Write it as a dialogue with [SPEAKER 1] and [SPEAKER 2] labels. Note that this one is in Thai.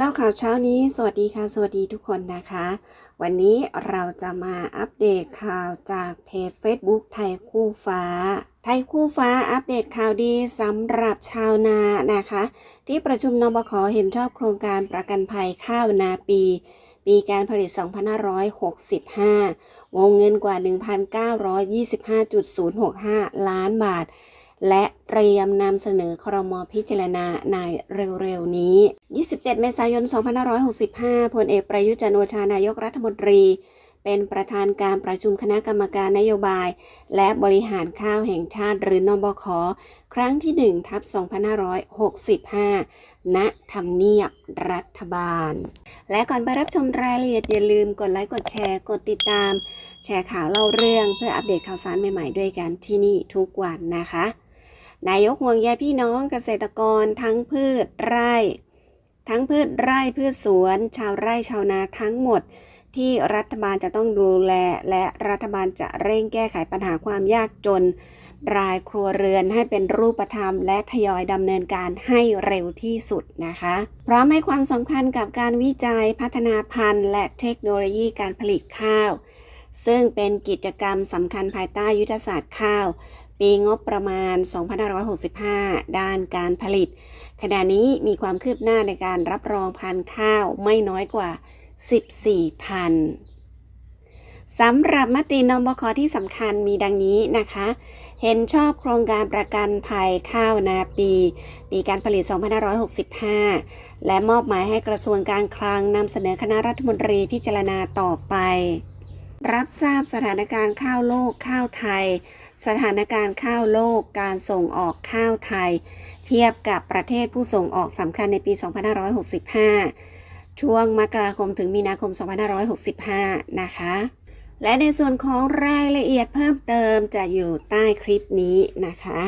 [SPEAKER 1] เล่าข่าวเช้านี้ สวัสดีค่ะ สวัสดีทุกคนนะคะ วันนี้เราจะมาอัปเดตข่าวจากเพจ Facebook ไทยคู่ฟ้า ไทยคู่ฟ้าอัปเดตข่าวดีสำหรับชาวนานะคะ ที่ประชุมนบคเห็นชอบโครงการประกันภัยข้าวนาปี ปีการผลิต 2565 วงเงินกว่า 1,925.065 ล้านบาท และเตรียมนำเสนอครมพิจารณาในเร็วๆ นี้ 27 เมษายน 2565 พลเอกประยุจันโอชานายกรัฐมนตรี เป็นประธานการประชุมคณะกรรมการนโยบาย และบริหารข้าวแห่งชาติหรือนบค ครั้งที่1ทับ2565 ณทำเนียบรัฐบาล และก่อนไปรับชมรายละเอียดอย่าลืมกดไลค์กดแชร์กดติดตาม แชร์ข่าวเล่าเรื่องเพื่ออัปเดตข่าวสารใหม่ๆด้วยกันที่นี่ทุกวันนะคะ นายกห่วงใยพี่น้องเกษตรกรทั้งพืชไร่ ทั้งพืชไร่พืชสวน ชาวไร่ชาวนาทั้งหมด ที่รัฐบาลจะต้องดูแล และรัฐบาลจะเร่งแก้ไขปัญหาความยากจน รายครัวเรือนให้เป็นรูปธรรม และทยอยดำเนินการให้เร็วที่สุดนะคะ พร้อมให้ความสำคัญกับการวิจัยพัฒนาพันธุ์ และเทคโนโลยีการผลิตข้าวซึ่งเป็นกิจกรรมสำคัญภายใต้ยุทธศาสตร์ข้าว ปีงบประมาณ 2565 ด้านการผลิต ขณะนี้มีความคืบหน้าในการรับรองพันธุ์ข้าวไม่น้อยกว่า 14 พันสำหรับมตินบคที่สำคัญมีดังนี้นะคะ เห็นชอบโครงการประกันภัยข้าวนาปี ปีการผลิต 2565 และมอบหมายให้กระทรวงการคลังนำเสนอคณะรัฐมนตรีพิจารณาต่อไป รับทราบสถานการณ์ข้าวโลกข้าวไทย สถานการณ์ข้าวโลกการส่งออกข้าวไทย เทียบกับประเทศผู้ส่งออกสำคัญในปี 2565 ช่วงมกราคมถึงมีนาคม 2565 นะคะ และในส่วนของรายละเอียดเพิ่มเติมจะอยู่ใต้คลิปนี้นะคะ